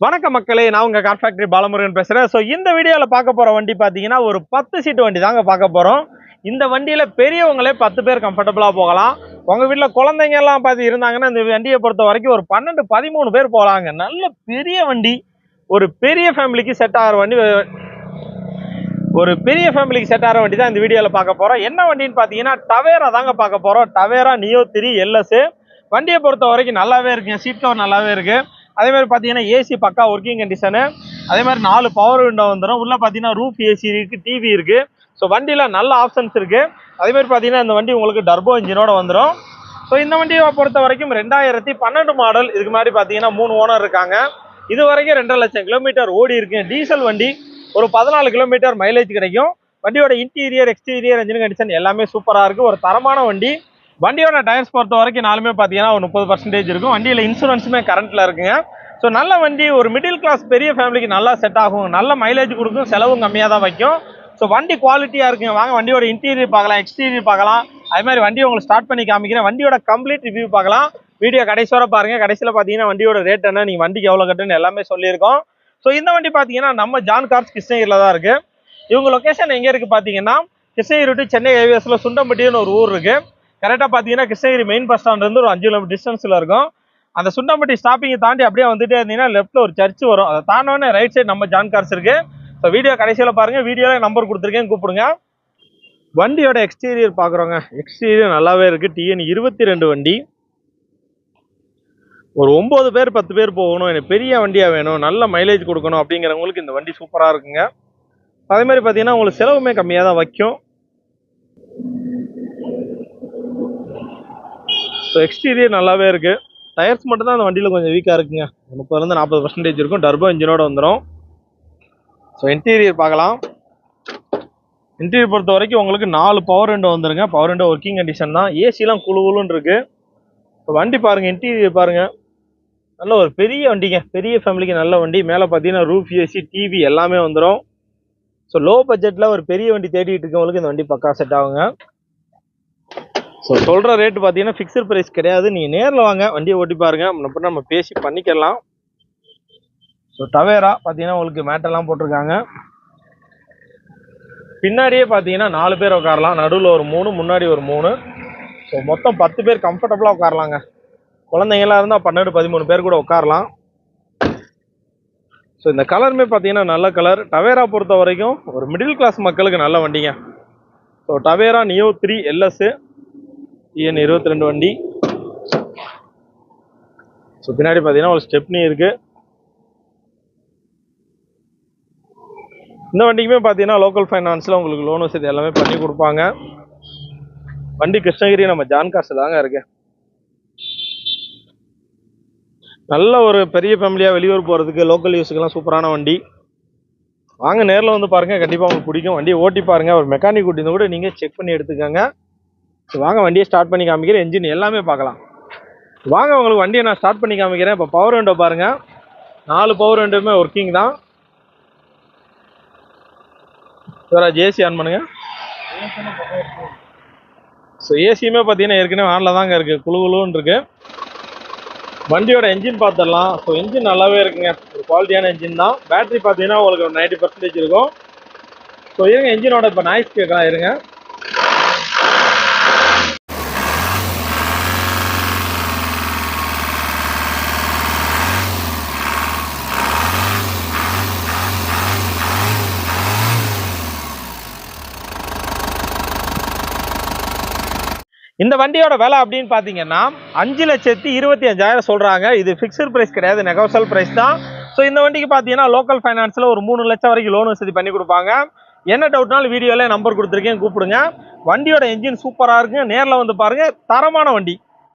வணக்கம் மக்களே நான் உங்கள் கார் ஃபேக்டரி பாலமுருகன் பேசுகிறேன் ஸோ இந்த வீடியோவில் பார்க்க போகிற வண்டி பார்த்தீங்கன்னா ஒரு பத்து சீட்டு வண்டி தாங்க பார்க்க போகிறோம் இந்த வண்டியில் பெரியவங்களே பத்து பேர் கம்ஃபர்டபுளாக போகலாம். உங்கள் வீட்டில் குழந்தைங்க எல்லாம் பார்த்து இருந்தாங்கன்னா இந்த வண்டியை பொறுத்த வரைக்கும் ஒரு பன்னெண்டு பதிமூணு பேர் போகலாங்க. நல்ல பெரிய வண்டி. ஒரு பெரிய ஃபேமிலிக்கு செட் ஆகிற வண்டி ஒரு பெரிய ஃபேமிலிக்கு செட் ஆகிற வண்டி தான் இந்த வீடியோவில் பார்க்க போகிறோம் என்ன வண்டின்னு பார்த்தீங்கன்னா டவேரா தாங்க பார்க்க போகிறோம் டவேரா நியோ த்ரீ எல்எஸ்ஸு வண்டியை பொறுத்த வரைக்கும் நல்லாவே இருக்குங்க. சீட் கவர் நல்லாவே இருக்குது அதே மாதிரி பார்த்தீங்கன்னா ஏசி பக்கா ஒர்க்கிங் கண்டிஷனு அதே மாதிரி நாலு பவர் விண்டோ வந்துடும் உள்ள பார்த்தீங்கன்னா ரூஃப் ஏசி இருக்கு டிவி இருக்குது ஸோ வண்டியில் நல்ல ஆப்ஷன்ஸ் இருக்குது அதே மாதிரி பார்த்தீங்கன்னா இந்த வண்டி உங்களுக்கு டர்போ இன்ஜினோட வந்துடும் ஸோ இந்த வண்டியை பொறுத்த வரைக்கும் ரெண்டாயிரத்தி பன்னெண்டு மாடல் இதுக்கு மாதிரி பார்த்தீங்கன்னா மூணு ஓனர் இருக்காங்க. இது வரைக்கும் ரெண்டரை லட்சம் கிலோமீட்டர் ஓடி இருக்கு. டீசல் வண்டி ஒரு பதினாலு கிலோமீட்டர் மைலேஜ் கிடைக்கும். வண்டியோட இன்டீரியர் எக்ஸ்டீரியர் இன்ஜின் கண்டிஷன் எல்லாமே சூப்பராக இருக்குது ஒரு தரமான வண்டி. வண்டியோட டயர்ஸ் பொறுத்த வரைக்கும் நாலுமே பார்த்தீங்கன்னா ஒரு முப்பது பர்சன்டேஜ் இருக்கும். வண்டியில் இன்சூரன்ஸுமே கரண்ட்டில் இருக்குங்க. ஸோ நல்ல வண்டி ஒரு மிடில் கிளாஸ் பெரிய ஃபேமிலிக்கு நல்லா செட் ஆகும். நல்ல மைலேஜ் கொடுக்கும் செலவும் கம்மியாக தான் வைக்கும். ஸோ வண்டி குவாலிட்டியாக இருக்குங்க. வாங்க வண்டியோட இன்டீரியர் பார்க்கலாம் எக்ஸ்டீரியர் பார்க்கலாம். அதே மாதிரி வண்டியை உங்களுக்கு ஸ்டார்ட் பண்ணி காமிக்கிறேன். வண்டியோட கம்ப்ளீட் ரிவ்யூ பார்க்கலாம். வீடியோ கடைசி பாருங்கள் கடைசியில் பார்த்தீங்கன்னா வண்டியோட ரேட் என்ன நீங்கள் வண்டிக்கு எவ்வளோ கட்டுன்னு எல்லாமே சொல்லியிருக்கோம். ஸோ இந்த வண்டி பார்த்தீங்கன்னா நம்ம ஜான் கார்ஸ் கிருஷ்ணகிரியில் தான் இருக்குது இவங்க லொக்கேஷன் எங்கே இருக்குது பார்த்தீங்கன்னா கிருஷ்ணகிரி டு சென்னை ஏவிஎஸில் சுண்டம்பட்டின்னு ஒரு ஊர் இருக்குது கரெக்டாக பார்த்தீங்கன்னா கிருஷ்ணகிரி மெயின் பஸ் ஸ்டாண்ட்லேருந்து ஒரு அஞ்சு கிலோமீட்டர் டிஸ்டன்ஸில் இருக்கும். அந்த சுண்டம்பட்டி ஸ்டாப்பிங்கை தாண்டி அப்படியே வந்துட்டே இருந்தீங்கன்னா லெஃப்ட்டில் ஒரு சர்ச் வரும். அதை தாண்டோடனே ரைட் சைடு நம்ம ஜான் கார்ஸ் இருக்குது ஸோ வீடியோ கடைசியில் பாருங்கள் வீடியோவில் நம்பர் கொடுத்துருக்கேன். கூப்பிடுங்க. வண்டியோட எக்ஸ்டீரியர் பார்க்குறோங்க எக்ஸ்டீரியர் நல்லாவே இருக்குது டிஎன் இருபத்தி ரெண்டு வண்டி. ஒரு ஒம்பது பேர் பத்து பேர் போகணும். எனக்கு பெரிய வண்டியாக வேணும். நல்ல மைலேஜ் கொடுக்கணும் அப்படிங்கிறவங்களுக்கு இந்த வண்டி சூப்பராக இருக்குங்க. அதே மாதிரி பார்த்தீங்கன்னா உங்களுக்கு செலவுமே கம்மியாக தான் வைக்கும். ஸோ எக்ஸ்டீரியர் நல்லாவே இருக்குது டயர்ஸ் மட்டும் தான் அந்த வண்டியில் கொஞ்சம் வீக்காக இருக்குங்க. முப்பதுலேருந்து நாற்பது பர்சன்டேஜ் இருக்கும். டர்போ இன்ஜினோட வந்துடும் ஸோ இன்டீரியர் பார்க்கலாம். இன்டீரியர் பொறுத்த வரைக்கும் உங்களுக்கு நாலு பவர் விண்டோ வந்துருங்க. பவர் விண்டோ ஒர்க்கிங் கண்டிஷன் தான். ஏசிலாம் குழு குழுன்னு இருக்கு. இப்போ வண்டி பாருங்கள் இன்டீரியர் பாருங்கள் நல்ல ஒரு பெரிய வண்டிங்க. பெரிய ஃபேமிலிக்கு நல்ல வண்டி. மேலே பார்த்தீங்கன்னா ரூஃப் ஏசி டிவி எல்லாமே வந்துடும் ஸோ லோ பட்ஜெட்டில் ஒரு பெரிய வண்டி தேடிட்டு இருக்கவங்களுக்கு இந்த வண்டி பக்கா செட் ஆகுங்க. ஸோ சொல்கிற ரேட்டு பார்த்தீங்கன்னா ஃபிக்ஸட் ப்ரைஸ் கிடையாது. நீங்கள் நேரில் வாங்க வண்டியை ஓட்டி பாருங்கள் அப்புறம் நம்ம பேசி பண்ணிக்கலாம். ஸோ டவேரா பார்த்தீங்கன்னா உங்களுக்கு மேட்டெல்லாம் போட்டிருக்காங்க. பின்னாடியே பார்த்தீங்கன்னா நாலு பேர் உட்காரலாம். நடுவில் ஒரு மூணு முன்னாடி ஒரு மூணு. ஸோ மொத்தம் பத்து பேர் கம்ஃபர்டபுளாக உட்காரலாங்க. குழந்தைங்களாம் இருந்தால் பன்னெண்டு பதிமூணு பேர் கூட உட்காரலாம். ஸோ இந்த கலருமே பார்த்தீங்கன்னா நல்ல கலர் டவேரா பொறுத்த வரைக்கும் ஒரு மிடில் கிளாஸ் மக்களுக்கு நல்ல வண்டிங்க. So Tavera neo three LS TN இருபத்தி ரெண்டு வண்டி. ஸோ பின்னாடி பார்த்தீங்கன்னா ஒரு ஸ்டெப்னி இருக்குது இந்த வண்டிக்குமே பார்த்தீங்கன்னா லோக்கல் ஃபைனான்ஸில் உங்களுக்கு லோன் வசதி எல்லாமே பண்ணி கொடுப்பாங்க. வண்டி கிருஷ்ணகிரி நம்ம ஜான் காசு தாங்க இருக்கு. நல்ல ஒரு பெரிய ஃபேமிலியாக வெளியூர் போகிறதுக்கு லோக்கல் யூஸுக்கெல்லாம் சூப்பரான வண்டி. வாங்க நேரில் வந்து பாருங்கள் கண்டிப்பாக உங்களுக்கு பிடிக்கும். வண்டியை ஓட்டி பாருங்கள் ஒரு மெக்கானிக் கூட்டி கூட நீங்கள் செக் பண்ணி எடுத்துக்கோங்க. ஸோ வாங்க வண்டியை ஸ்டார்ட் பண்ணி காமிக்கிறேன். என்ஜின் எல்லாமே பார்க்கலாம். வாங்க உங்களுக்கு வண்டியை நான் ஸ்டார்ட் பண்ணி காமிக்கிறேன். இப்போ பவர் விண்டோ பாருங்கள் நாலு பவர் விண்டோமே ஒர்க்கிங் தான். இவரா ஏசி ஆன் பண்ணுங்க. ஸோ ஏசியுமே பார்த்தீங்கன்னா ஏற்கனவே ஆனில் தாங்க இருக்குது குழு குழுன்னு இருக்குது வண்டியோட என்ஜின் பார்த்துடலாம். ஸோ என்ஜின் நல்லாவே இருக்குங்க. ஒரு குவாலிட்டியான என்ஜின் தான். பேட்டரி பார்த்தீங்கன்னா உங்களுக்கு ஒரு நைன்ட்டி பர்சன்டேஜ் இருக்கும். ஸோ இருங்க என்ஜினோட இப்போ நாய்ஸ் கேட்கலாம் இருங்க. இந்த வண்டியோட விலை அப்படின்னு பார்த்தீங்கன்னா அஞ்சு லட்சத்தி இருபத்தி அஞ்சாயிரம் சொல்கிறாங்க இது ஃபிக்ஸ்டு ப்ரைஸ் கிடையாது நெகோசல் ப்ரைஸ் தான். ஸோ இந்த வண்டிக்கு பார்த்தீங்கன்னா லோக்கல் ஃபைனான்ஸில் ஒரு மூணு லட்சம் வரைக்கும் லோன் வசதி பண்ணி கொடுப்பாங்க. என்ன டவுட்னாலும் வீடியோவில் நம்பர் கொடுத்துருக்கேன் கூப்பிடுங்க. வண்டியோட என்ஜின் சூப்பராக இருக்குங்க நேரில் வந்து பாருங்கள் தரமான வண்டி.